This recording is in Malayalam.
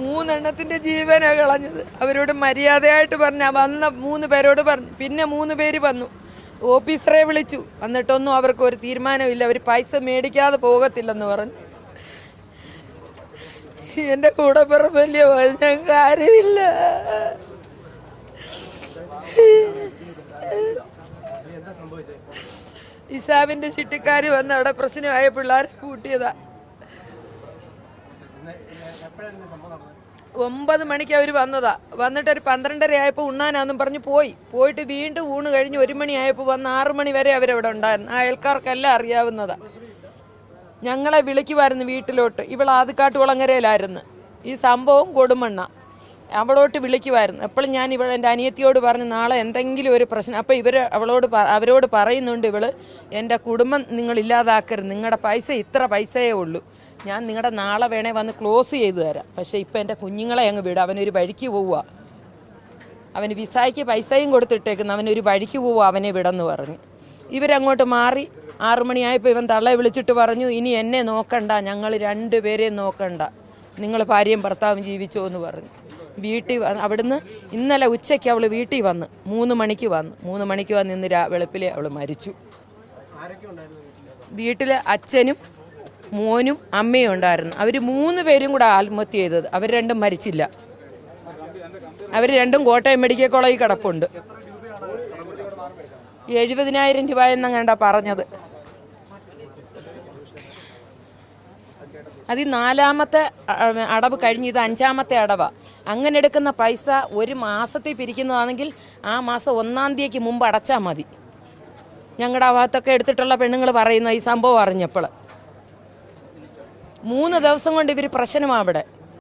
മൂന്നെണ്ണത്തിന്റെ ജീവനാ കളഞ്ഞത്. അവരോട് മര്യാദയായിട്ട് പറഞ്ഞ വന്ന മൂന്ന് പേരോട് പറഞ്ഞു. പിന്നെ മൂന്ന് പേര് വന്നു. ഓഫീസറെ വിളിച്ചു. എന്നിട്ടൊന്നും അവർക്ക് ഒരു തീരുമാനമില്ല അവർ പൈസ മേടിക്കാതെ പോകത്തില്ലെന്ന് പറഞ്ഞു. എന്റെ കൂടെ പിറപ്പല്ലേ ഞങ്ങൾക്ക് ആരുമില്ല. ഇസാബിന്റെ ചിട്ടിക്കാർ വന്ന് അവിടെ പ്രശ്നമായ പിള്ളേരെ കൂട്ടിയതാ. ഒമ്പത് മണിക്ക് അവർ വന്നതാ. വന്നിട്ട് ഒരു പന്ത്രണ്ടര ആയപ്പോൾ ഉണ്ണാനാന്നും പറഞ്ഞ് പോയി. പോയിട്ട് വീണ്ടും ഊണ് കഴിഞ്ഞ് ഒരു മണിയായപ്പോൾ വന്ന് ആറു മണി വരെ അവരവിടെ ഉണ്ടായിരുന്നു. അയൽക്കാർക്കെല്ലാം അറിയാവുന്നതാ. ഞങ്ങളെ വിളിക്കുമായിരുന്നു വീട്ടിലോട്ട്. ഇവൾ ഈ സംഭവം കൊടുമണ്ണ. അവളോട്ട് വിളിക്കുമായിരുന്നു എപ്പോഴും ഞാൻ ഇവൾ എന്റെ അനിയത്തിയോട് പറഞ്ഞു നാളെ എന്തെങ്കിലും ഒരു പ്രശ്നം അപ്പോൾ ഇവർ അവളോട് അവരോട് പറയുന്നുണ്ട് ഇവൾ എന്റെ കുടുംബം നിങ്ങൾ ഇല്ലാതാക്കരുത്. നിങ്ങളുടെ പൈസ ഇത്ര പൈസയേ ഉള്ളൂ. ഞാൻ നിങ്ങളുടെ നാളെ വേണേ വന്ന് ക്ലോസ് ചെയ്തു തരാം. പക്ഷേ ഇപ്പം എന്റെ കുഞ്ഞുങ്ങളെ അങ്ങ് വിടും. അവനൊരു വഴിക്ക് പോവുക അവന് വിസായ്ക്ക് പൈസയും കൊടുത്തിട്ടേക്കുന്നു. അവനൊരു വഴിക്ക് പോവുക അവനെ വിടെന്ന് പറഞ്ഞു. ഇവരങ്ങോട്ട് മാറി ആറു മണിയായപ്പോൾ ഇവൻ തള്ളയെ വിളിച്ചിട്ട് പറഞ്ഞു ഇനി എന്നെ നോക്കണ്ട. ഞങ്ങൾ രണ്ടുപേരെയും നോക്കണ്ട. നിങ്ങൾ ഭാര്യയും ഭർത്താവും ജീവിച്ചോ എന്ന് പറഞ്ഞു. വീട്ടിൽ അവിടുന്ന് ഇന്നലെ ഉച്ചയ്ക്ക് അവൾ വീട്ടിൽ വന്ന് മൂന്ന് മണിക്ക് വന്ന് മൂന്ന് മണിക്ക് വന്ന് ഇന്ന് രാ വെളുപ്പിൽ അവൾ മരിച്ചു. വീട്ടിൽ അച്ഛനും മോനും അമ്മയും ഉണ്ടായിരുന്നു. അവർ മൂന്ന് പേരും കൂടെ ആത്മഹത്യ ചെയ്തത്. അവർ രണ്ടും മരിച്ചില്ല. അവർ രണ്ടും കോട്ടയം മെഡിക്കൽ കോളേജിൽ കിടപ്പുണ്ട്. എഴുപതിനായിരം രൂപ എന്നങ്ങാണ്ടാ പറഞ്ഞത്. അത് നാലാമത്തെ അടവ് കഴിഞ്ഞ് ഇത് അഞ്ചാമത്തെ അടവാണ് അങ്ങനെ എടുക്കുന്ന പൈസ ഒരു മാസത്തിൽ പിരിക്കുന്നതാണെങ്കിൽ ആ മാസം ഒന്നാം തീയതിക്ക് മുമ്പ് അടച്ചാൽ മതി. ഞങ്ങളുടെ ഭാഗത്തൊക്കെ എടുത്തിട്ടുള്ള പെണ്ണുങ്ങൾ പറയുന്ന ഈ സംഭവം അറിഞ്ഞപ്പോൾ മൂന്ന് ദിവസം കൊണ്ട് ഇവർ പ്രശ്നമാണ് അവിടെ.